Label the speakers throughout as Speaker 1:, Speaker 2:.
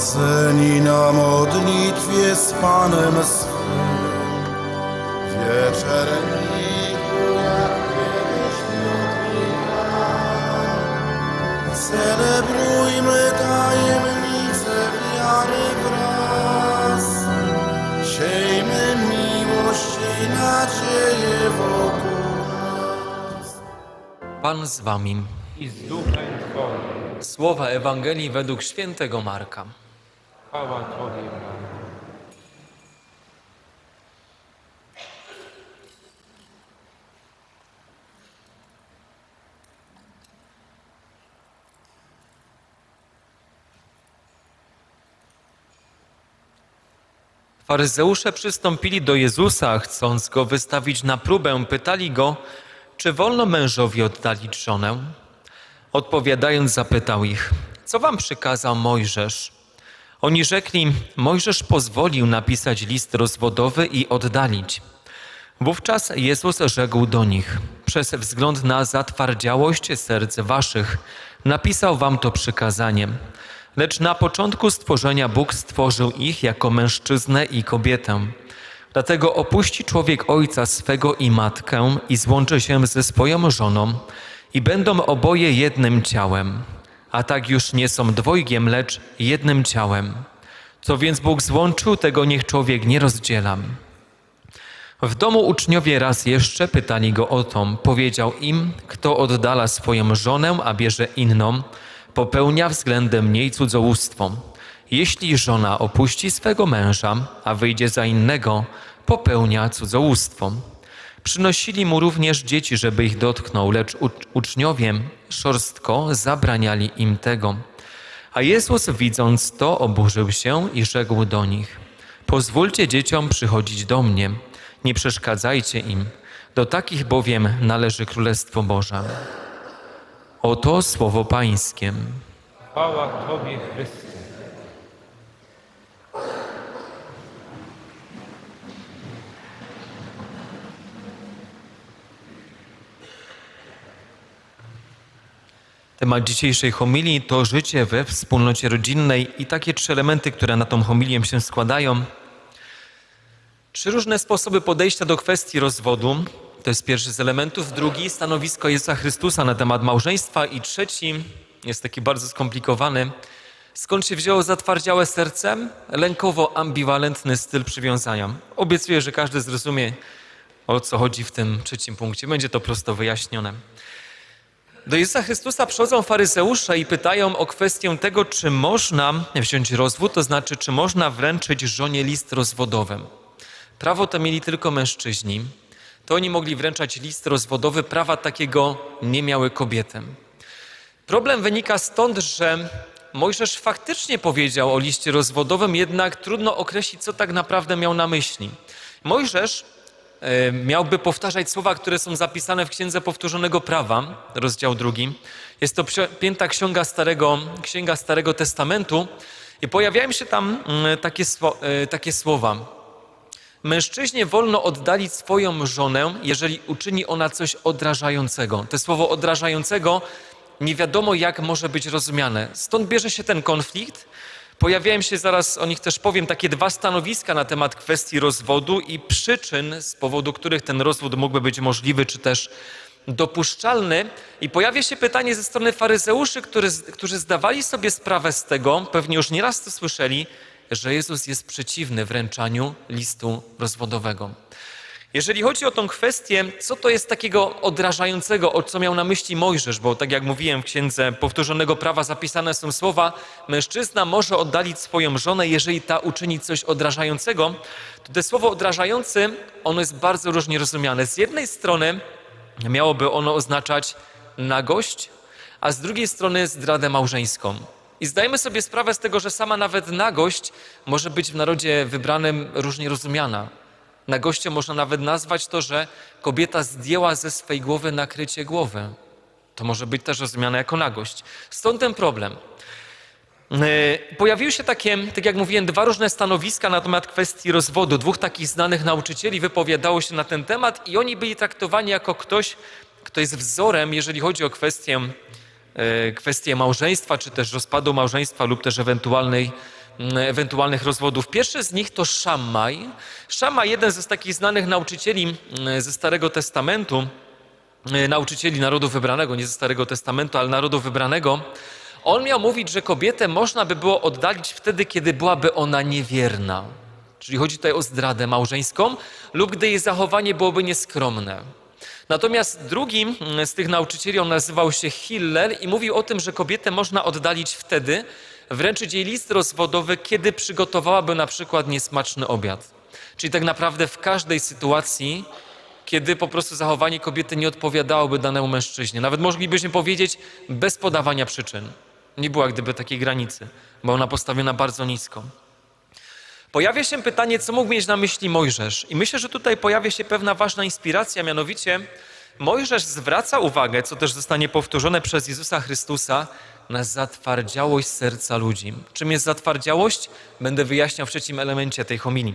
Speaker 1: zgromadzeni na modlitwie z Panem swym. Wieczerniku, jak kiedyś Celebrujmy tajemnicę wiary wraz. Siejmy miłość i nadzieję wokół nas.
Speaker 2: Pan z wami.
Speaker 3: i z duchem Twoim.
Speaker 2: Słowa Ewangelii według świętego Marka.
Speaker 3: Chwała Tobie, Panie.
Speaker 2: Faryzeusze przystąpili do Jezusa, chcąc go wystawić na próbę, pytali go, czy wolno mężowi oddalić żonę? Odpowiadając, zapytał ich, co wam przykazał Mojżesz? Oni rzekli, Mojżesz pozwolił napisać list rozwodowy i oddalić. Wówczas Jezus rzekł do nich: Przez wzgląd na zatwardziałość serc waszych napisał wam to przykazanie. Lecz na początku stworzenia Bóg stworzył ich jako mężczyznę i kobietę. Dlatego opuści człowiek ojca swego i matkę i złączy się ze swoją żoną i będą oboje jednym ciałem. A tak już nie są dwojgiem, lecz jednym ciałem. Co więc Bóg złączył, tego niech człowiek nie rozdziela. W domu uczniowie raz jeszcze pytali go o to. Powiedział im, kto oddala swoją żonę, a bierze inną, popełnia względem niej cudzołóstwo. Jeśli żona opuści swego męża, a wyjdzie za innego, popełnia cudzołóstwo. Przynosili mu również dzieci, żeby ich dotknął, lecz uczniowie szorstko zabraniali im tego. A Jezus, widząc to, oburzył się i rzekł do nich: Pozwólcie dzieciom przychodzić do mnie, nie przeszkadzajcie im, do takich bowiem należy Królestwo Boże. Oto słowo Pańskie.
Speaker 3: Chwała Tobie, Chryste.
Speaker 2: Temat dzisiejszej homilii to życie we wspólnocie rodzinnej i takie trzy elementy, które na tą homilię się składają. Trzy różne sposoby podejścia do kwestii rozwodu. To jest pierwszy z elementów. Drugi stanowisko Jezusa Chrystusa na temat małżeństwa. I trzeci jest taki bardzo skomplikowany. Skąd się wzięło zatwardziałe serce? Lękowo-ambiwalentny styl przywiązania. Obiecuję, że każdy zrozumie, o co chodzi w tym trzecim punkcie. Będzie to prosto wyjaśnione. Do Jezusa Chrystusa przychodzą faryzeusze i pytają o kwestię tego, czy można wziąć rozwód, to znaczy, czy można wręczyć żonie list rozwodowy. Prawo to mieli tylko mężczyźni. To oni mogli wręczać list rozwodowy, prawa takiego nie miały kobiety. Problem wynika stąd, że Mojżesz faktycznie powiedział o liście rozwodowym, jednak trudno określić, co tak naprawdę miał na myśli. Mojżesz miałby powtarzać słowa, które są zapisane w Księdze Powtórzonego Prawa, rozdział drugi. Jest to pięta księga Starego, księga Starego Testamentu i pojawiają się tam mm, takie, e, takie słowa. Mężczyźnie wolno oddalić swoją żonę, jeżeli uczyni ona coś odrażającego. To słowo odrażającego nie wiadomo, jak może być rozumiane. Stąd bierze się ten konflikt. Pojawiają się zaraz, o nich też powiem, takie dwa stanowiska na temat kwestii rozwodu i przyczyn, z powodu których ten rozwód mógłby być możliwy, czy też dopuszczalny. I pojawia się pytanie ze strony faryzeuszy, którzy, którzy zdawali sobie sprawę z tego, pewnie już nieraz to słyszeli, że Jezus jest przeciwny wręczaniu listu rozwodowego. Jeżeli chodzi o tą kwestię, co to jest takiego odrażającego, o co miał na myśli Mojżesz, bo tak jak mówiłem w księdze powtórzonego prawa zapisane są słowa, mężczyzna może oddalić swoją żonę, jeżeli ta uczyni coś odrażającego, to słowo odrażający, ono jest bardzo różnie rozumiane. Z jednej strony miałoby ono oznaczać nagość, a z drugiej strony zdradę małżeńską. I zdajemy sobie sprawę z tego, że sama nawet nagość może być w narodzie wybranym różnie rozumiana. Nagością można nawet nazwać to, że kobieta zdjęła ze swej głowy nakrycie głowy. To może być też rozumiane jako nagość. Stąd ten problem. Yy, Pojawiły się takie, tak jak mówiłem, dwa różne stanowiska na temat kwestii rozwodu. Dwóch takich znanych nauczycieli wypowiadało się na ten temat i oni byli traktowani jako ktoś, kto jest wzorem, jeżeli chodzi o kwestię, yy, kwestię małżeństwa, czy też rozpadu małżeństwa lub też ewentualnej ewentualnych rozwodów. Pierwszy z nich to Szammaj. Szammaj, jeden z takich znanych nauczycieli ze Starego Testamentu, nauczycieli narodu wybranego, nie ze Starego Testamentu, ale narodu wybranego, on miał mówić, że kobietę można by było oddalić wtedy, kiedy byłaby ona niewierna. Czyli chodzi tutaj o zdradę małżeńską lub gdy jej zachowanie byłoby nieskromne. Natomiast drugim z tych nauczycieli, on nazywał się Hillel i mówił o tym, że kobietę można oddalić wtedy, wręczyć jej list rozwodowy, kiedy przygotowałaby na przykład niesmaczny obiad. Czyli tak naprawdę w każdej sytuacji, kiedy po prostu zachowanie kobiety nie odpowiadałoby danemu mężczyźnie. Nawet moglibyśmy powiedzieć bez podawania przyczyn. Nie była gdyby takiej granicy, bo ona postawiona bardzo nisko. Pojawia się pytanie, co mógł mieć na myśli Mojżesz. I myślę, że tutaj pojawia się pewna ważna inspiracja, mianowicie Mojżesz zwraca uwagę, co też zostanie powtórzone przez Jezusa Chrystusa, na zatwardziałość serca ludzi. Czym jest zatwardziałość? Będę wyjaśniał w trzecim elemencie tej homilii.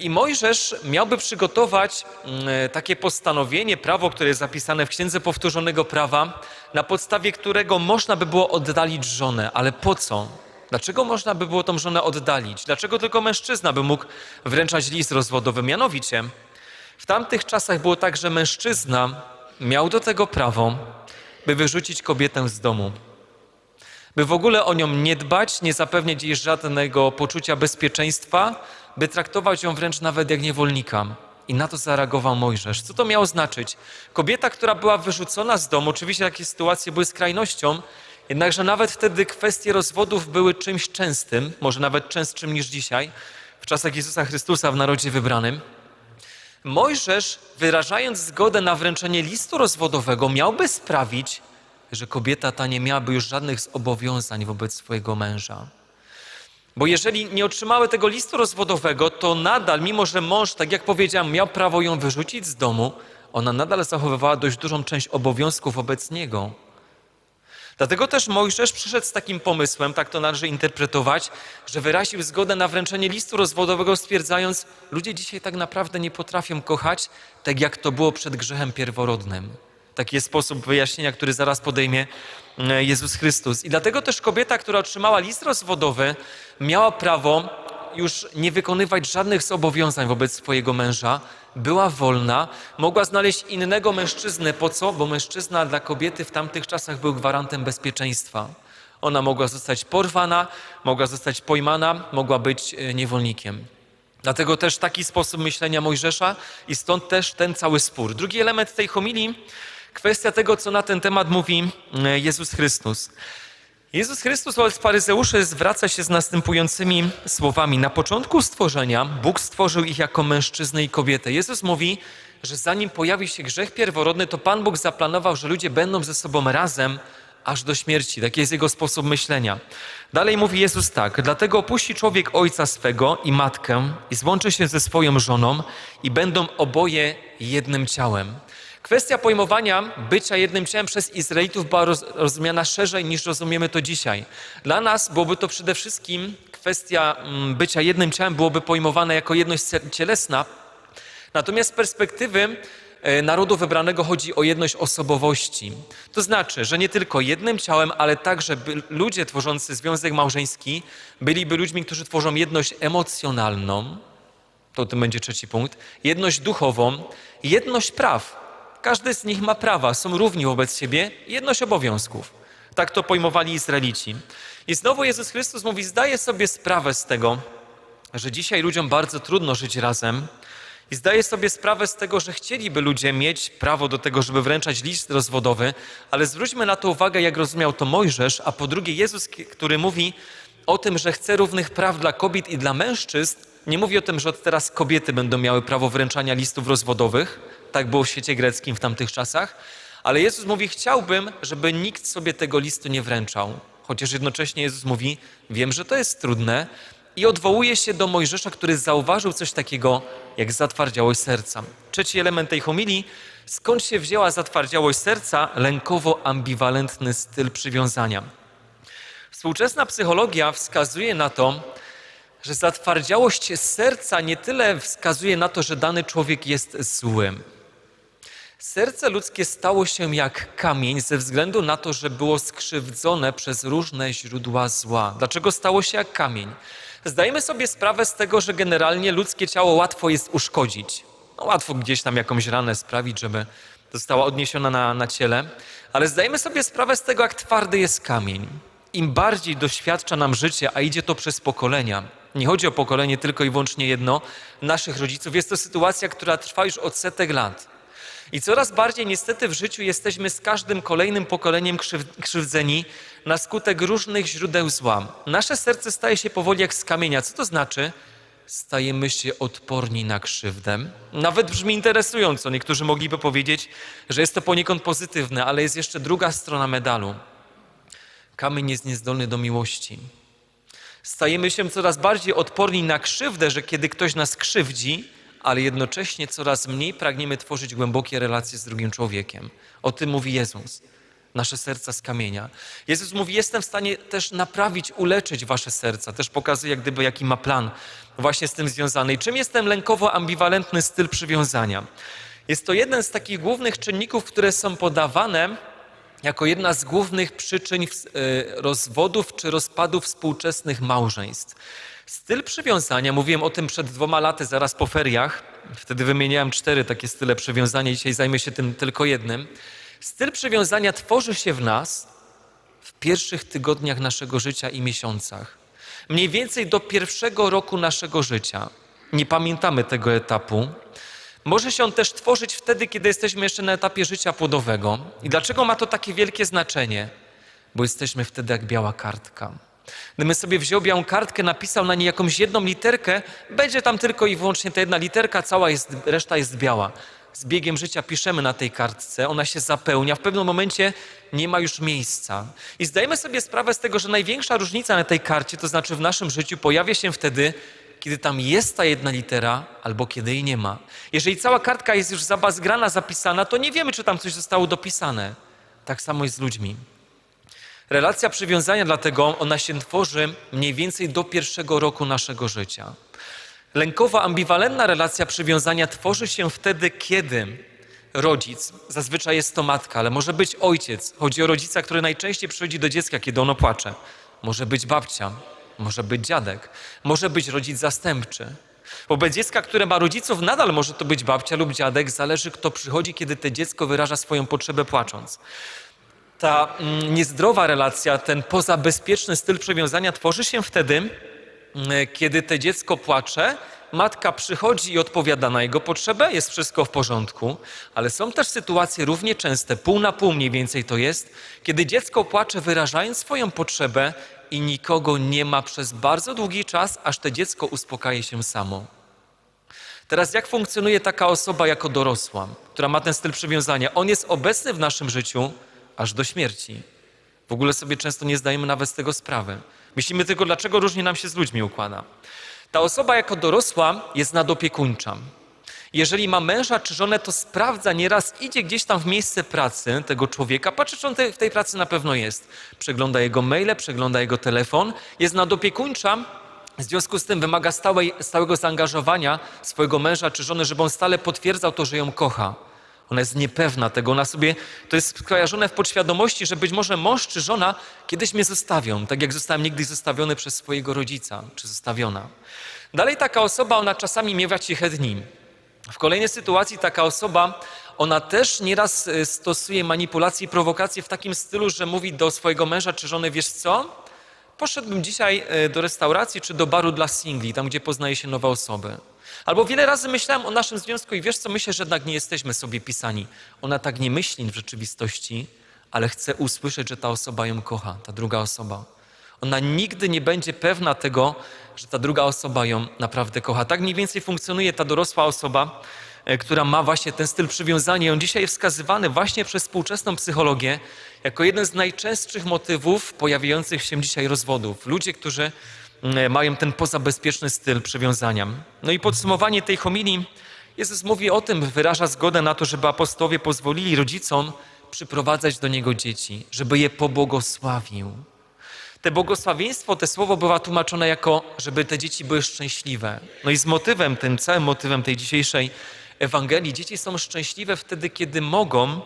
Speaker 2: I Mojżesz miałby przygotować mm, takie postanowienie, prawo, które jest zapisane w Księdze Powtórzonego Prawa, na podstawie którego można by było oddalić żonę. Ale po co? Dlaczego można by było tą żonę oddalić? Dlaczego tylko mężczyzna by mógł wręczać list rozwodowy? Mianowicie, w tamtych czasach było tak, że mężczyzna miał do tego prawo, by wyrzucić kobietę z domu. By w ogóle o nią nie dbać, nie zapewniać jej żadnego poczucia bezpieczeństwa, by traktować ją wręcz nawet jak niewolnika. I na to zareagował Mojżesz. Co to miało znaczyć? Kobieta, która była wyrzucona z domu, oczywiście takie sytuacje były skrajnością, jednakże nawet wtedy kwestie rozwodów były czymś częstym, może nawet częstszym niż dzisiaj, w czasach Jezusa Chrystusa w narodzie wybranym. Mojżesz, wyrażając zgodę na wręczenie listu rozwodowego, miałby sprawić, że kobieta ta nie miałaby już żadnych zobowiązań wobec swojego męża. Bo jeżeli nie otrzymały tego listu rozwodowego, to nadal, mimo że mąż, tak jak powiedziałem, miał prawo ją wyrzucić z domu, ona nadal zachowywała dość dużą część obowiązków wobec niego. Dlatego też Mojżesz przyszedł z takim pomysłem, tak to należy interpretować, że wyraził zgodę na wręczenie listu rozwodowego, stwierdzając, ludzie dzisiaj tak naprawdę nie potrafią kochać, tak jak to było przed grzechem pierworodnym. Taki jest sposób wyjaśnienia, który zaraz podejmie e, Jezus Chrystus. I dlatego też kobieta, która otrzymała list rozwodowy, miała prawo już nie wykonywać żadnych zobowiązań wobec swojego męża, była wolna, mogła znaleźć innego mężczyznę. Po co? Bo mężczyzna dla kobiety w tamtych czasach był gwarantem bezpieczeństwa. Ona mogła zostać porwana, mogła zostać pojmana, mogła być e, niewolnikiem. Dlatego też taki sposób myślenia Mojżesza i stąd też ten cały spór. Drugi element tej homilii, kwestia tego, co na ten temat mówi e, Jezus Chrystus. Jezus Chrystus wobec faryzeuszy zwraca się z następującymi słowami. Na początku stworzenia Bóg stworzył ich jako mężczyznę i kobietę. Jezus mówi, że zanim pojawi się grzech pierworodny, to Pan Bóg zaplanował, że ludzie będą ze sobą razem aż do śmierci. Taki jest jego sposób myślenia. Dalej mówi Jezus tak: Dlatego opuści człowiek ojca swego i matkę i złączy się ze swoją żoną i będą oboje jednym ciałem. Kwestia pojmowania bycia jednym ciałem przez Izraelitów była roz, rozumiana szerzej niż rozumiemy to dzisiaj. Dla nas byłoby to przede wszystkim kwestia mm, bycia jednym ciałem, byłoby pojmowane jako jedność cielesna. Natomiast z perspektywy e, narodu wybranego chodzi o jedność osobowości. To znaczy, że nie tylko jednym ciałem, ale także ludzie tworzący związek małżeński byliby ludźmi, którzy tworzą jedność emocjonalną, to tym będzie trzeci punkt, jedność duchową, jedność praw. Każdy z nich ma prawa, są równi wobec siebie, jedność obowiązków. Tak to pojmowali Izraelici. I znowu Jezus Chrystus mówi: Zdaję sobie sprawę z tego, że dzisiaj ludziom bardzo trudno żyć razem. I zdaję sobie sprawę z tego, że chcieliby ludzie mieć prawo do tego, żeby wręczać list rozwodowy, ale zwróćmy na to uwagę, jak rozumiał to Mojżesz, a po drugie Jezus, który mówi o tym, że chce równych praw dla kobiet i dla mężczyzn, nie mówi o tym, że od teraz kobiety będą miały prawo wręczania listów rozwodowych, tak było w świecie greckim w tamtych czasach, ale Jezus mówi: Chciałbym, żeby nikt sobie tego listu nie wręczał. Chociaż jednocześnie Jezus mówi: Wiem, że to jest trudne, i odwołuje się do Mojżesza, który zauważył coś takiego jak zatwardziałość serca. Trzeci element tej homilii: skąd się wzięła zatwardziałość serca? Lękowo-ambiwalentny styl przywiązania. Współczesna psychologia wskazuje na to, że zatwardziałość serca nie tyle wskazuje na to, że dany człowiek jest złym. Serce ludzkie stało się jak kamień ze względu na to, że było skrzywdzone przez różne źródła zła. Dlaczego stało się jak kamień? Zdajemy sobie sprawę z tego, że generalnie ludzkie ciało łatwo jest uszkodzić. No, łatwo gdzieś tam jakąś ranę sprawić, żeby została odniesiona na, na ciele, ale zdajemy sobie sprawę z tego, jak twardy jest kamień. Im bardziej doświadcza nam życie, a idzie to przez pokolenia, nie chodzi o pokolenie tylko i wyłącznie jedno, naszych rodziców, jest to sytuacja, która trwa już od setek lat. I coraz bardziej niestety w życiu jesteśmy z każdym kolejnym pokoleniem krzyw- krzywdzeni na skutek różnych źródeł zła. Nasze serce staje się powoli jak z kamienia. Co to znaczy? Stajemy się odporni na krzywdę. Nawet brzmi interesująco. Niektórzy mogliby powiedzieć, że jest to poniekąd pozytywne, ale jest jeszcze druga strona medalu. Kamień jest niezdolny do miłości. Stajemy się coraz bardziej odporni na krzywdę, że kiedy ktoś nas krzywdzi, ale jednocześnie coraz mniej pragniemy tworzyć głębokie relacje z drugim człowiekiem. O tym mówi Jezus. Nasze serca z kamienia. Jezus mówi: Jestem w stanie też naprawić, uleczyć wasze serca. Też pokazuje, jak gdyby, jaki ma plan właśnie z tym związany. I czym jest ten lękowo-ambiwalentny styl przywiązania? Jest to jeden z takich głównych czynników, które są podawane jako jedna z głównych przyczyn e, rozwodów czy rozpadów współczesnych małżeństw. Styl przywiązania, mówiłem o tym przed dwoma laty, zaraz po feriach, wtedy wymieniałem cztery takie style przywiązania, dzisiaj zajmę się tym tylko jednym. Styl przywiązania tworzy się w nas w pierwszych tygodniach naszego życia i miesiącach. Mniej więcej do pierwszego roku naszego życia. Nie pamiętamy tego etapu. Może się on też tworzyć wtedy, kiedy jesteśmy jeszcze na etapie życia płodowego. I dlaczego ma to takie wielkie znaczenie? Bo jesteśmy wtedy jak biała kartka. Gdybym sobie wziął białą kartkę, napisał na niej jakąś jedną literkę, będzie tam tylko i wyłącznie ta jedna literka, cała jest, reszta jest biała. Z biegiem życia piszemy na tej kartce, ona się zapełnia, w pewnym momencie nie ma już miejsca. I zdajemy sobie sprawę z tego, że największa różnica na tej karcie, to znaczy w naszym życiu, pojawia się wtedy, kiedy tam jest ta jedna litera, albo kiedy jej nie ma. Jeżeli cała kartka jest już zabazgrana, zapisana, to nie wiemy, czy tam coś zostało dopisane. Tak samo jest z ludźmi. Relacja przywiązania, dlatego ona się tworzy mniej więcej do pierwszego roku naszego życia. Lękowa, ambiwalentna relacja przywiązania tworzy się wtedy, kiedy rodzic, zazwyczaj jest to matka, ale może być ojciec. Chodzi o rodzica, który najczęściej przychodzi do dziecka, kiedy ono płacze. Może być babcia, może być dziadek, może być rodzic zastępczy. Wobec dziecka, które ma rodziców, nadal może to być babcia lub dziadek, zależy kto przychodzi, kiedy to dziecko wyraża swoją potrzebę płacząc ta mm, niezdrowa relacja, ten pozabezpieczny styl przywiązania tworzy się wtedy, mm, kiedy to dziecko płacze, matka przychodzi i odpowiada na jego potrzebę, jest wszystko w porządku, ale są też sytuacje równie częste, pół na pół mniej więcej to jest, kiedy dziecko płacze wyrażając swoją potrzebę i nikogo nie ma przez bardzo długi czas, aż to dziecko uspokaje się samo. Teraz jak funkcjonuje taka osoba jako dorosła, która ma ten styl przywiązania? On jest obecny w naszym życiu aż do śmierci. W ogóle sobie często nie zdajemy nawet z tego sprawy. Myślimy tylko, dlaczego różnie nam się z ludźmi układa. Ta osoba jako dorosła jest nadopiekuńcza. Jeżeli ma męża czy żonę, to sprawdza nieraz, idzie gdzieś tam w miejsce pracy tego człowieka, patrzy, czy on te, w tej pracy na pewno jest. Przegląda jego maile, przegląda jego telefon, jest nadopiekuńcza, w związku z tym wymaga stałej, stałego zaangażowania swojego męża czy żony, żeby on stale potwierdzał to, że ją kocha. Ona jest niepewna tego, ona sobie, to jest skojarzone w podświadomości, że być może mąż czy żona kiedyś mnie zostawią, tak jak zostałem niegdyś zostawiony przez swojego rodzica, czy zostawiona. Dalej taka osoba, ona czasami miewa ciche dni. W kolejnej sytuacji taka osoba, ona też nieraz y, stosuje manipulacje i prowokacje w takim stylu, że mówi do swojego męża czy żony, wiesz co, poszedłbym dzisiaj y, do restauracji czy do baru dla singli, tam gdzie poznaje się nowe osoby. Albo wiele razy myślałem o naszym związku i wiesz co, myślę, że jednak nie jesteśmy sobie pisani. Ona tak nie myśli w rzeczywistości, ale chce usłyszeć, że ta osoba ją kocha, ta druga osoba. Ona nigdy nie będzie pewna tego, że ta druga osoba ją naprawdę kocha. Tak mniej więcej funkcjonuje ta dorosła osoba, e, która ma właśnie ten styl przywiązania. On dzisiaj jest wskazywany właśnie przez współczesną psychologię jako jeden z najczęstszych motywów pojawiających się dzisiaj rozwodów. Ludzie, którzy mają ten pozabezpieczny styl przywiązania. No i podsumowanie tej homilii. Jezus mówi o tym, wyraża zgodę na to, żeby apostołowie pozwolili rodzicom przyprowadzać do Niego dzieci, żeby je pobłogosławił. Te błogosławieństwo, te słowo bywa tłumaczone jako, żeby te dzieci były szczęśliwe. No i z motywem, tym całym motywem tej dzisiejszej Ewangelii. Dzieci są szczęśliwe wtedy, kiedy mogą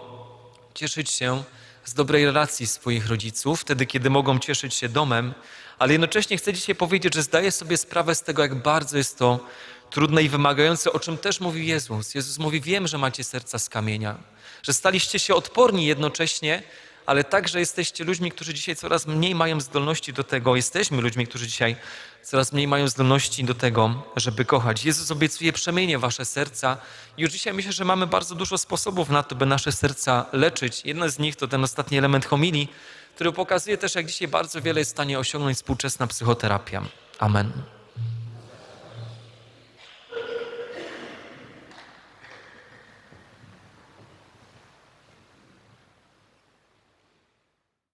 Speaker 2: cieszyć się z dobrej relacji swoich rodziców, wtedy, kiedy mogą cieszyć się domem, ale jednocześnie chcę dzisiaj powiedzieć, że zdaję sobie sprawę z tego, jak bardzo jest to trudne i wymagające, o czym też mówił Jezus. Jezus mówi: Wiem, że macie serca z kamienia, że staliście się odporni jednocześnie, ale także jesteście ludźmi, którzy dzisiaj coraz mniej mają zdolności do tego. Jesteśmy ludźmi, którzy dzisiaj coraz mniej mają zdolności do tego, żeby kochać. Jezus obiecuje przemienię wasze serca. Już dzisiaj myślę, że mamy bardzo dużo sposobów na to, by nasze serca leczyć. Jeden z nich to ten ostatni element homilii, który pokazuje też, jak dzisiaj bardzo wiele jest w stanie osiągnąć współczesna psychoterapia. Amen.